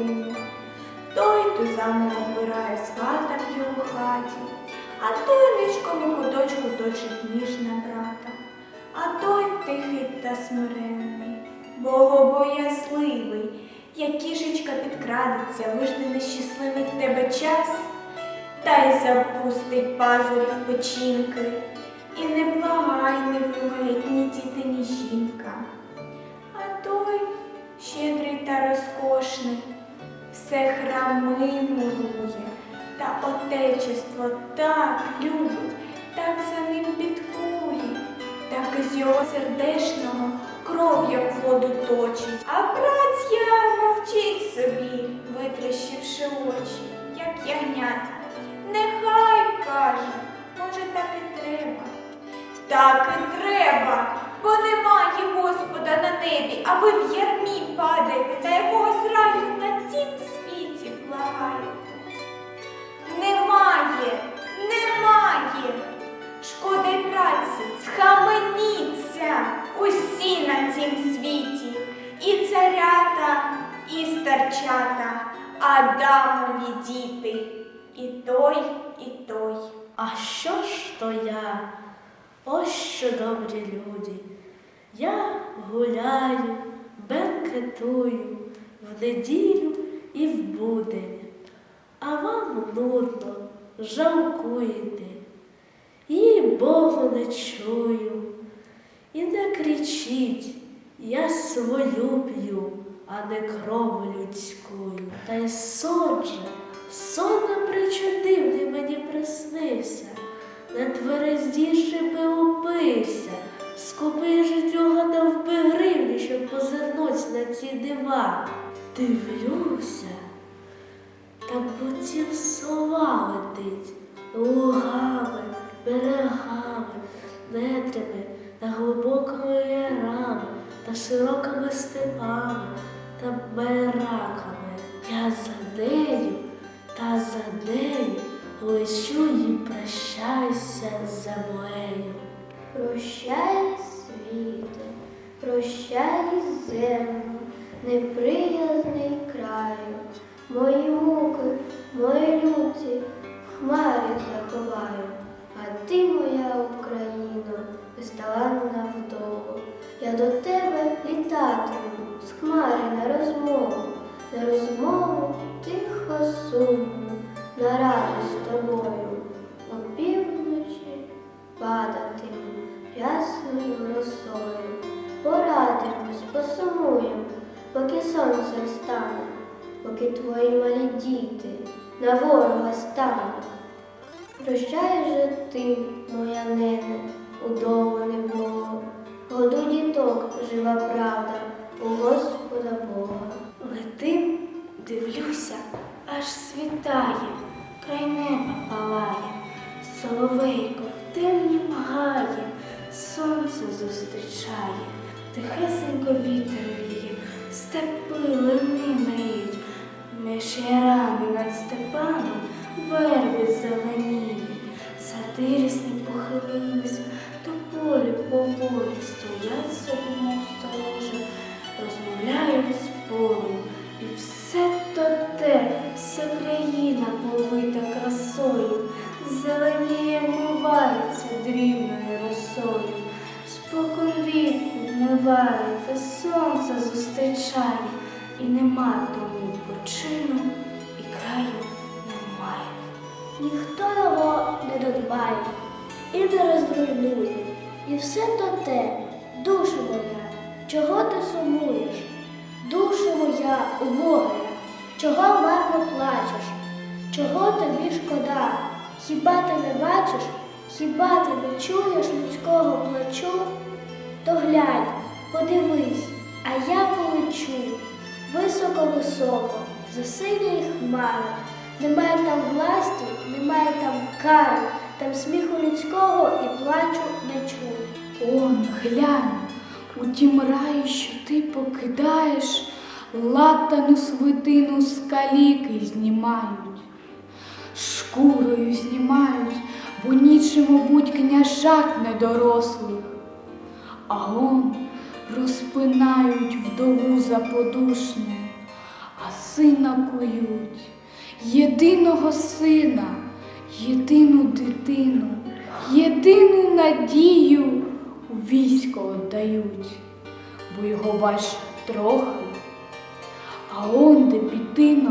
домовину. Той тузами обирає свата в його хаті, а той ничком у куточку точить ніж на брата, а той тихий та смиренний, богобоязливий, як кішечка підкрадеться, вижне нещасливий в тебе час, та й запустить пазурі в печінки, і не благай, не вимолять ні діти, ні жінка. А той щедрий та розкошний, все храми мурує, та отечество так любить, так за ним підкує, так із його сердешного кров, як воду точить. А брат'я мовчить собі, витріщивши очі, як ягнята. Нехай каже, може, так і треба. Так і треба, бо немає Господа на небі, а ви в ярмі падаєте та якогось раю на тім світі благаєте. Немає, немає. Шкода й праці, схаменіться усі на цім світі, і царята, і старчата, Адамові діти, і той, і той. А що ж то я? Ось що добрі люди. Я гуляю, бенкетую в неділю і в будень, а вам нудно жалкуєте. І Богу не чую, і не кричіть, я свою п'ю, а не кров людську. Та й сон же, сон причудивний мені приснився, на тверездіше би упився, скупий життю гадав би гривні, щоб позирнуть на ці дива. Дивлюся, та потім сова летить лугами, берегами, нетрями та глибокими ярами та широкими степами та бераками. Я за нею та за нею лечу і прощаюся з землею. Прощай, світе, прощай, землю, неприязний краю, мої муки, мої люті, в хмарі заховаю, Прощай же ти, моя нене, удову не було, году діток жива правда у Господа Бога. Летим, дивлюся, аж світає, край неба палає, соловейко в темнім гаї, сонце зустрічає, тихесенько вітер віє, степи лини мріють, між ярами над степами верби зеленіють, сади рісні похилилися, до полю поволі стоять собі сторожа, розмовляють з полем, і все то те, вся країна повита красою, зеленіє вмивається дрібною росою, спокон віку вмивається, сонце зустрічає, і нема тому почину, і краю немає. Ніхто його не додбає і не розруйнує. І все то те, душа моя, чого ти сумуєш? Душа моя убога, чого марно плачеш? Чого тобі шкода? Хіба ти не бачиш? Хіба ти не чуєш людського плачу? То глянь, подивись, а я полечу високо-високо, за синьої хмари. Немає там власті, немає там кари, там сміху людського і плачу не чую. Он, глянь, у тім раї, що ти покидаєш, латану свитину з каліки знімають, шкурою знімають, бо нічому будь княжат недорослих. а он розпинають вдову заподушну, а сина кують, єдиного сина, єдину дитину, єдину надію у військо віддають, бо його бач трохи. А он де під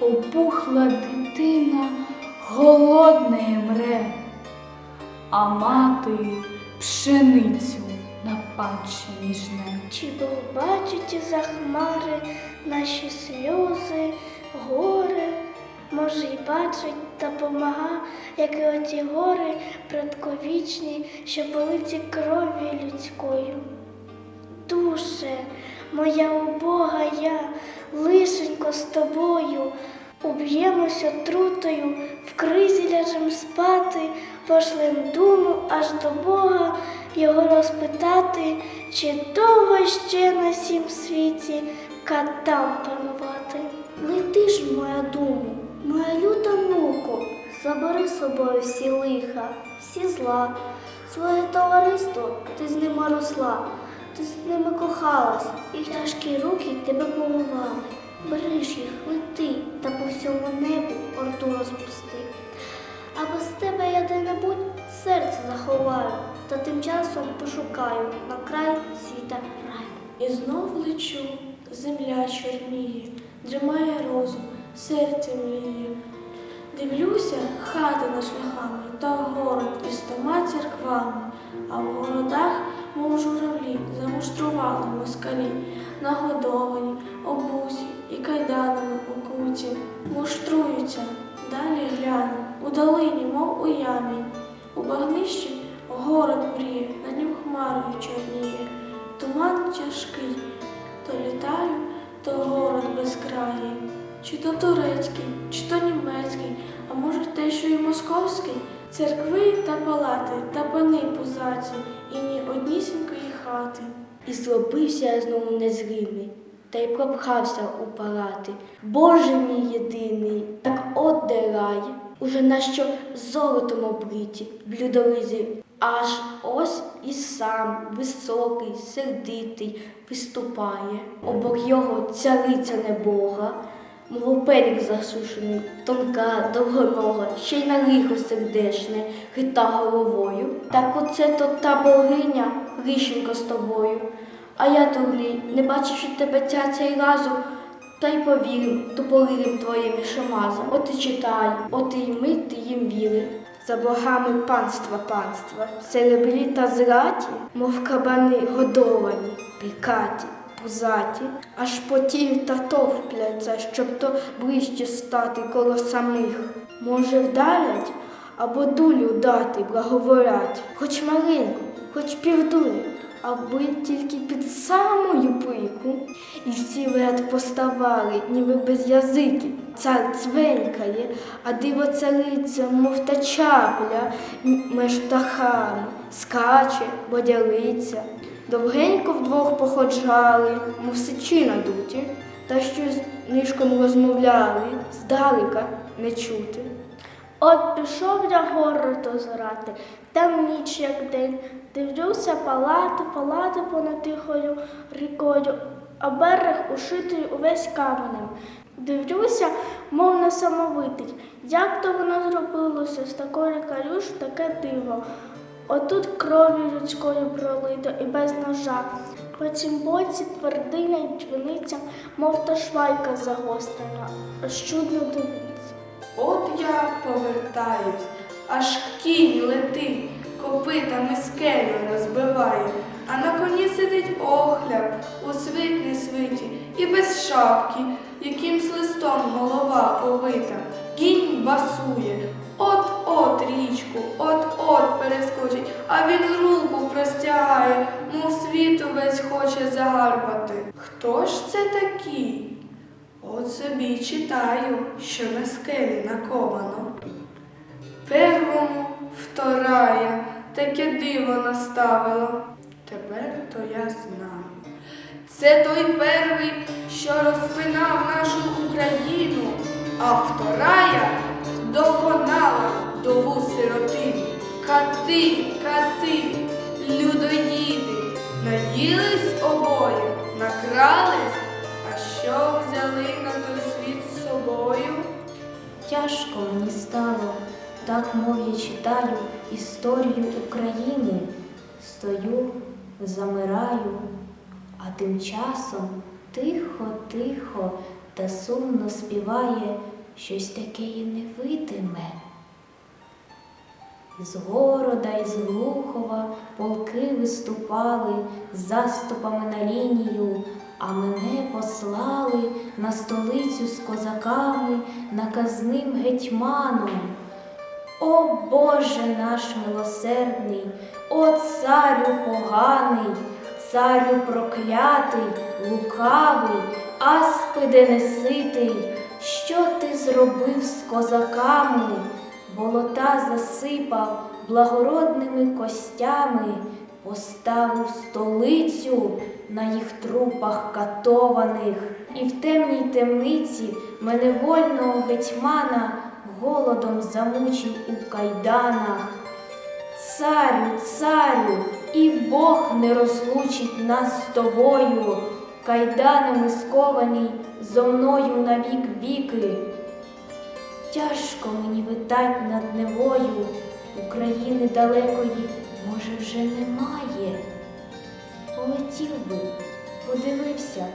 опухла дитина, голодна і мре, а мати пшеницю на панчині жне. Чи Бог бачить із-за хмари наші сльози, горе? Може, й бачить та помага, як і оті гори предковічні, що политі кров'ю людською. Душе, моя убога я, лишенько з тобою, уб'ємось отрутою, в кризі ляжем спати, пошлем думу аж до Бога, його розпитати, чи довго ще на сім світі катам панувати. Лети ж, моя думу, моя люта муко, забери собою всі лиха, всі зла, своє товариство ти з ними росла. Ти з ними кохалась, їх тяжкі руки тебе помивали. Бери ж їх, лети та по всьому небу орду розпусти. А без тебе я де-небудь серце заховаю, та тим часом пошукаю на край світа рай. І знов лечу, земля чорніє, Дрімає розум, серце мліє. Дивлюся, хати над шляхами, та город із тома церквами, а в городах, мов журавлі, замуштрували москалі, нагодовані, обусі і кайданами окуті, муштруються, далі гляну, у долині, мов у ямі, у багнищі город мріє, над ним хмарою чорніє, туман тяжкий, то літаю, то город безкраїй, чи то турецький, чи то німецький, а може те, що і московський, церкви та палати, та пани пузаті, і ні однісінької хати. І зробився я знову незримий, та й пропхався у палати. Боже мій єдиний, так от де рай, уже нащо золотом обриті, блюдолизі. Аж ось і сам високий, сердитий виступає. Обок його цариця небога, мов пелік засушений, тонка, довгонога, ще й на лихо сердешне, хита головою. Так оце то та богиня, Грищенко з тобою. А я дурний, не бачивши тебе ця цей разу, та й повірив туполирим твоїм шамазам. От і читай, от і ми ти їм віри. За богами панства панства, серебрі та зраті, мов кабани годовані, пікаті, пузаті, аж потів та товпляться, щоб то ближче стати коло самих. Може, вдарять або дулю дати, благоворять, хоч маленьку, хоч півдулю, аби тільки під самою пику. І всі в ряд поставали, ніби без язики. Цар цвенькає, а диво цариця, мов та чапля, меж птахами, скаче, бодялиться. Довгенько вдвох походжали, мов сичі надуті, та щось нишком розмовляли, здалека не чути. От пішов я гору дозирати, там ніч як день. Дивлюся палати, палати понад тихою рікою, а берег ушитий увесь каменем. Дивлюся, мов несамовитий, як то воно зробилося з такої калюш таке диво. Отут кров'ю людською пролито і без ножа. По цім боці твердиня й дзвіниця, мов та швайка загострена, аж чудно дивиться. От я повертаюсь, аж кінь летить, копитами скелю розбиває, а на коні сидить охляп у свитні свиті і без шапки, якимсь листом голова повита. Кінь басує, от-от річку, от-от а він руку простягає, мов світу весь хоче загарбати. Хто ж це такий? От собі читаю, що на скелі наковано. Первому вторая таке диво наставило. Тепер то я знаю. Це той первий, що розпинав нашу Україну, а вторая доконала дову сиротину. Кати, кати, людоїди, Наїлись обоє, накрались, а що взяли на той світ з собою? Тяжко мені стало, так мов я читаю історію України. Стою, замираю, а тим часом тихо, тихо та сумно співає щось таке невидиме. З города і з Глухова полки виступали з заступами на лінію, а мене послали на столицю з козаками, наказним гетьманом. О Боже наш милосердний, о царю поганий, царю проклятий, лукавий, аспиде неситий, що ти зробив з козаками? Болота засипав благородними костями, поставив столицю на їх трупах катованих, і в темній темниці мене вольного гетьмана голодом замучив у кайданах. Царю, царю, і Бог не розлучить нас з тобою, кайданами скований зо мною навік віки. Тяжко мені витать над невою, України далекої, може, вже немає. Полетів би, подивився,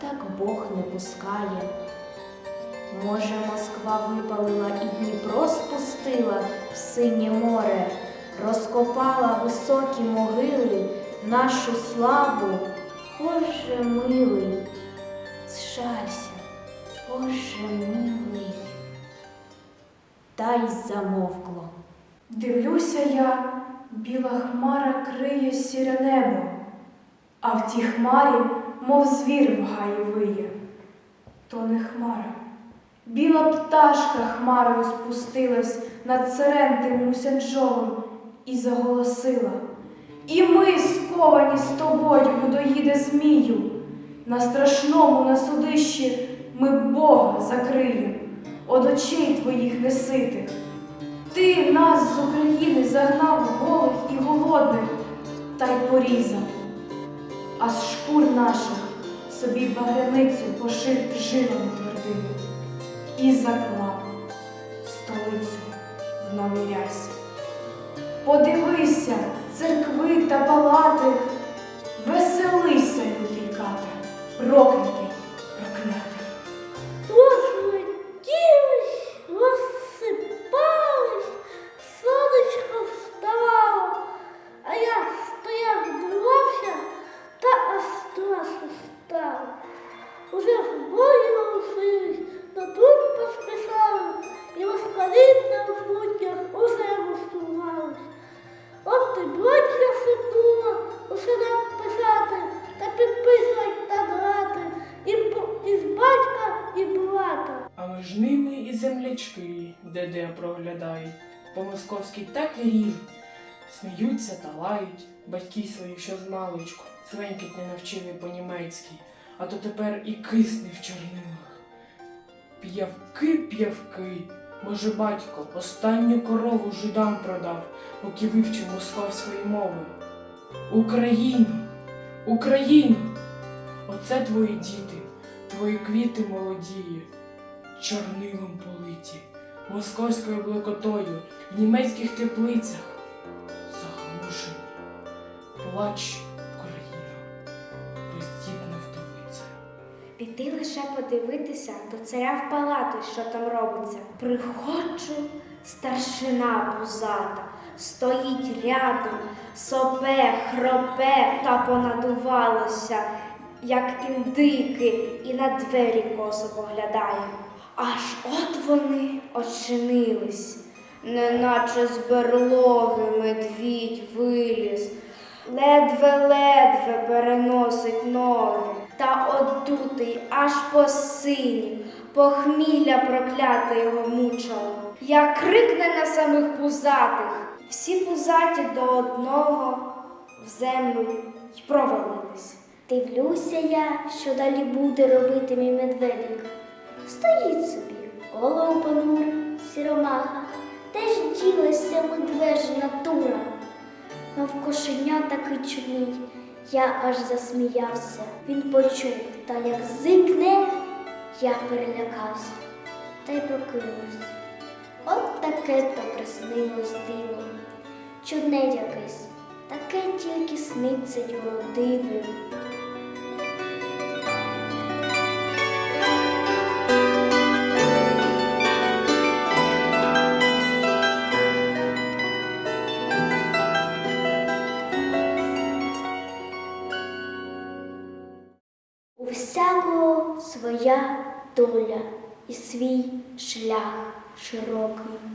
так Бог не пускає. Може, Москва випалила і Дніпро спустила в синє море, розкопала високі могили, нашу славу, Боже милий, зжалься, Боже милий. Та й замовкло. Дивлюся я, біла хмара криє сіре небо, а в тій хмарі, мов звір в гаї виє. То не хмара. Біла пташка хмарою спустилась над царентим мусяджолом і заголосила. І ми, сковані з тобою, людоїде змію, на страшному на судищі ми Бога закриєм, од очей твоїх неситих. Ти нас з України загнав голих і голодних та й порізав, а з шкур наших собі багряницю пошив жилами твердими і заклав столицю в рясі. Подивися, церкви та палати, веселися, лютий кате, проклятий. На тут поспішали, і москалі на розлуттях усе влаштувались. От ти браття сипнула, усе нам писати, та підписувати та брати, і, з батька, і брата. А між ними і землячки, де-де проглядають, по московській так і ріжуть, сміються та лають, батьки свої, що з маличку, свенькить не навчили по-німецьки, а то тепер і кисне в чорнилах. П'явки, п'явки, може батько останню корову жидам продав, поки вивчив московської мови. Україну, Україну, оце твої діти, твої квіти молодії, чорнилом политі, московською блекотою, в німецьких теплицях, заглушені. Плач, лише подивитися до царя в палату, що там робиться. Приходжу, старшина пузата, стоїть рядом, сопе, хропе та понадувалося, як індики, і на двері косо поглядає. Аж от вони очинились, неначе з берлоги медвідь виліз, ледве-ледве переносить ноги, та одутий аж по сині, похмілля прокляте його мучило. Я крикне на самих пузатих, всі пузаті до одного в землю й провалились. Дивлюся я, що далі буде робити мій медведик. Стоїть собі, голову понурив, сіромаха, де ж ділася медвежа натура. Мов кошеня такий чудний, Я аж засміявся. Він почув, та як зикне, я перелякався та й прокинувся. От таке то приснилось диво. Чудне якесь, таке тільки сниться його У свій шлях широкий.